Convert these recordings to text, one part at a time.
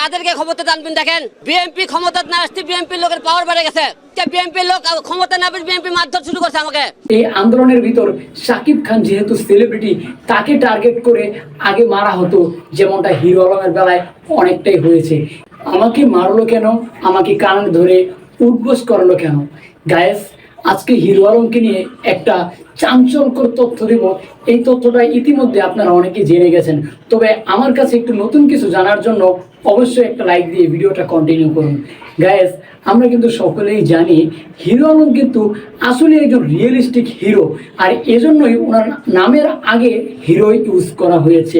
কাদেরকে ক্ষমতা টানবেন দেখেন বিএনপি ক্ষমতা না আসতে বিএনপি লোকের পাওয়ার বেড়ে গেছে। বিএনপির লোক ক্ষমতা না বিএনপি মারধর শুরু করছে আমাকে। এই আন্দোলনের ভিতর সাকিব খান যেহেতু সেলিব্রিটি তাকে টার্গেট করে আগে মারা হতো, যেমনটা হিরো আলমের বেলায় অনেকটাই হয়েছে। আমাকে মারলো কেন? আমাকে কান ধরে উদ্বোস করল কেন? গায়েস আজকে হিরো আলমকে নিয়ে একটা চাঞ্চল্যকর তথ্য দেব। এই তথ্যটা ইতিমধ্যে আপনারা অনেকে জেনে গেছেন। তবে আমার কাছে একটু নতুন কিছু জানার জন্য অবশ্যই একটা লাইক দিয়ে ভিডিওটা কন্টিনিউ করুন। গায়েস আমরা কিন্তু সকলেই জানি হিরো আলম কিন্তু আসলে একজন রিয়েলিস্টিক হিরো আর এজন্যই ওনার নামের আগে হিরো ইউজ করা হয়েছে।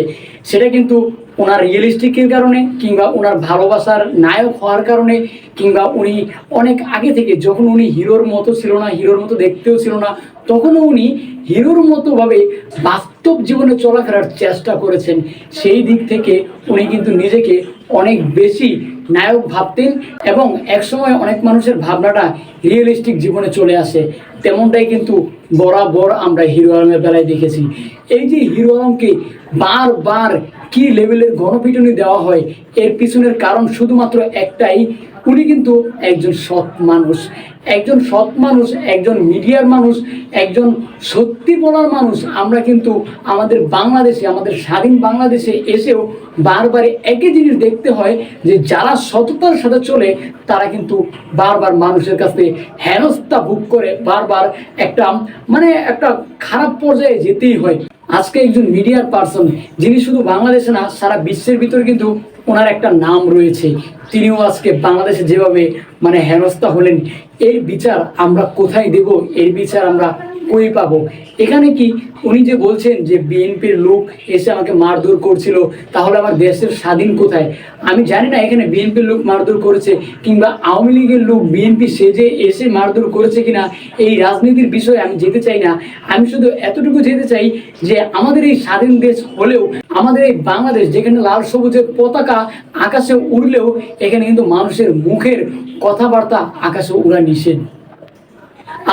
সেটা কিন্তু ওনার রিয়েলিস্টিকের কারণে কিংবা ওনার ভালোবাসার নায়ক হওয়ার কারণে কিংবা উনি অনেক আগে থেকে যখন উনি হিরোর মতো ছিল না, হিরোর মতো দেখতেও ছিল না, তখনও উনি হিরোর মতোভাবে বাস্তব জীবনে চলাফেরার চেষ্টা করেছেন। সেই দিক থেকে উনি কিন্তু নিজেকে অনেক বেশি নায়ক ভাবতেন এবং একসময় অনেক মানুষের ভাবনাটা রিয়েলিস্টিক জীবনে চলে আসে। তেমনটাই কিন্তু বরাবর আমরা হিরো আলমের বেলায় দেখেছি। এই যে হিরো আলমকে বারবার কি লেভেলের গণপিটুনি দেওয়া হয়, এর পিছনের কারণ শুধুমাত্র একটাই, উনি কিন্তু একজন সৎ মানুষ। একজন সৎ মানুষ, একজন মিডিয়ার মানুষ, একজন সত্যি বলার মানুষ। আমরা কিন্তু আমাদের বাংলাদেশে, আমাদের স্বাধীন বাংলাদেশে এসেও বারবার একই জিনিস দেখতে হয় যে যারা সততার সাথে চলে, তারা কিন্তু বারবার মানুষের কাছে হেনস্থা ভোগ করে, বারবার একটা মানে একটা খারাপ পর্যায়ে যেতেই হয়। আজকে একজন মিডিয়ার পার্সন, যিনি শুধু বাংলাদেশে না, সারা বিশ্বের ভিতরে কিন্তু ওনার একটা নাম রয়েছে। তিনিও আজকে বাংলাদেশে যেভাবে মানে হেনস্থা হলেন, এর বিচার আমরা কোথায় দেব? এর বিচার আমরা কই পাবো। এখানে কি উনি যে বলছেন যে বিএনপির লোক এসে আমাকে মারধর করছিল, তাহলে আমার দেশের স্বাধীন কোথায়? আমি জানি না এখানে বিএনপির লোক মারধর করেছে কিংবা আওয়ামী লীগের লোক বিএনপি সেজে এসে মারধর করেছে কিনা, এই রাজনীতির বিষয়ে আমি যেতে চাই না। আমি শুধু এতটুকু যেতে চাই যে আমাদের এই স্বাধীন দেশ হলেও, আমাদের এই বাংলাদেশ যেখানে লাল সবুজের পতাকা আকাশে উড়লেও, এখানে কিন্তু মানুষের মুখের কথাবার্তা আকাশে উড়া নিষেধ।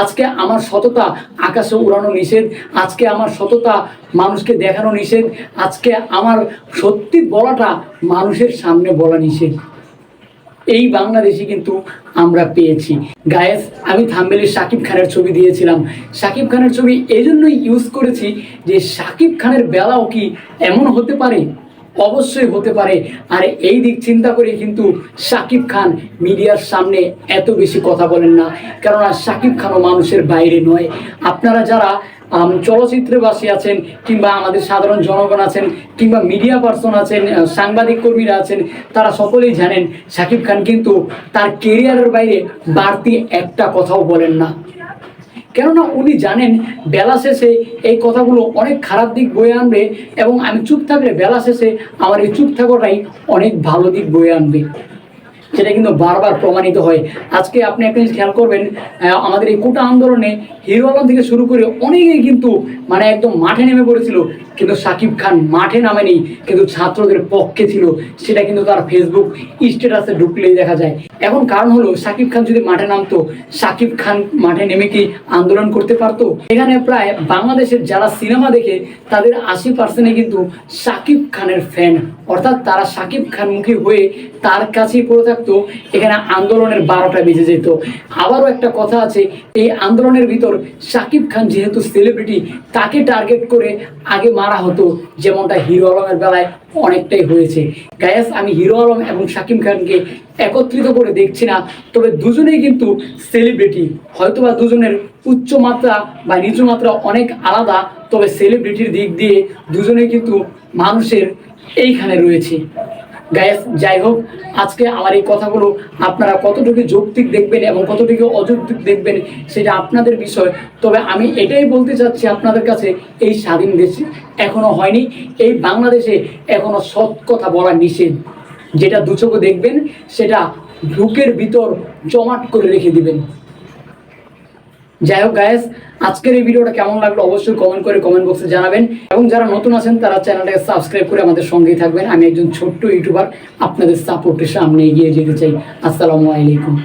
আজকে আমার সততা আকাশে উড়ানো নিষেধ, আজকে আমার সততা মানুষকে দেখানো নিষেধ, আজকে আমার সত্যি বলাটা মানুষের সামনে বলা নিষেধ। এই বাংলাদেশে কিন্তু আমরা পেয়েছি। গায়েস আমি থাম্বেলে শাকিব খানের ছবি দিয়েছিলাম। শাকিব খানের ছবি এই জন্যই ইউজ করেছি যে শাকিব খানের বেলাও কি এমন হতে পারে? অবশ্যই হতে পারে। আর এই দিক চিন্তা করে কিন্তু সাকিব খান মিডিয়ার সামনে এত বেশি কথা বলেন না। কেননা শাকিব খানও মানুষের বাইরে নয়। আপনারা যারা আম, চলচ্চিত্রে বাসী আছেন কিংবা আমাদের সাধারণ জনগণ আছেন কিংবা মিডিয়া পার্সন আছেন সাংবাদিক কর্মীরা আছেন তারা সকলেই জানেন শাকিব খান কিন্তু তার কেরিয়ারের বাইরে বাড়তি একটা কথাও বলেন না। কেননা উনি জানেন বেলা শেষে এই কথাগুলো অনেক খারাপ দিক বয়ে আনবে এবং আমি চুপ থাকলে বেলা শেষে আমার এই চুপ থাকাটাই অনেক ভালো দিক বয়ে আনবে। সেটা কিন্তু বারবার প্রমাণিত হয়। আজকে আপনি একটা জিনিস খেয়াল করবেন আমাদের এই কোটা আন্দোলনে হিরো আলম থেকে শুরু করে অনেকেই কিন্তু মানে একদম মাঠে নেমে পড়েছিল। কিন্তু সাকিব খান মাঠে নামেনি, কিন্তু ছাত্রদের পক্ষে ছিল। সেটা কিন্তু তার ফেসবুক স্ট্যাটাসে ঢুকলেই দেখা যায়। এখন কারণ হলো, সাকিব খান যদি মাঠে নামতো, সাকিব খান মাঠে নেমে কি আন্দোলন করতে পারতো? এখানে প্রায় বাংলাদেশের যারা সিনেমা দেখে, তাদের আশি পার্সেন্টে কিন্তু সাকিব খানের ফ্যান অর্থাৎ তারা সাকিব খান মুখী হয়ে তার কাছেই পড়ে থাকতো। এখানে আন্দোলনের বারোটা বেজে যেত। আবারও একটা কথা আছে, এই আন্দোলনের ভিতর সাকিব খান যেহেতু সেলিব্রিটি তাকে টার্গেট করে আগে মারা হতো, যেমনটা হিরো আলমের বেলায় অনেকটাই হয়েছে। গায়াস, আমি হিরো আলম এবং শাকিম খানকে একত্রিত করে দেখছি না, তবে দুজনেই কিন্তু সেলিব্রিটি হয়তোবা দুজনের উচ্চমাত্রা বা নিচু মাত্রা অনেক আলাদা, তবে সেলিব্রিটির দিক দিয়ে দুজনেই কিন্তু মানুষের এইখানে রয়েছে। গায়েস, যাই হোক, আজকে আমার এই কথাগুলো আপনারা কতটুকু যৌক্তিক দেখবেন এবং কতটুকু অযৌক্তিক দেখবেন সেটা আপনাদের বিষয়। তবে আমি এটাই বলতে চাচ্ছি আপনাদের কাছে, এই স্বাধীন দেশে এখনও হয়নি, এই বাংলাদেশে এখনও সৎ কথা বলা নিষেধ। যেটা দুচোখে দেখবেন, সেটা বুকের ভিতর জমাট করে রেখে দিবেন। যাই হোক গায়েস আজকের এই ভিডিওটা কেমন লাগল অবশ্যই কমেন্ট করে কমেন্ট বক্সে জানাবেন। এবং যারা নতুন আছেন, তারা চ্যানেলটাকে সাবস্ক্রাইব করে আমাদের সঙ্গেই থাকবেন। আমি একজন ছোট্ট ইউটিউবার আপনাদের সাপোর্টের সামনে এগিয়ে যেতে চাই। আসসালামু আলাইকুম।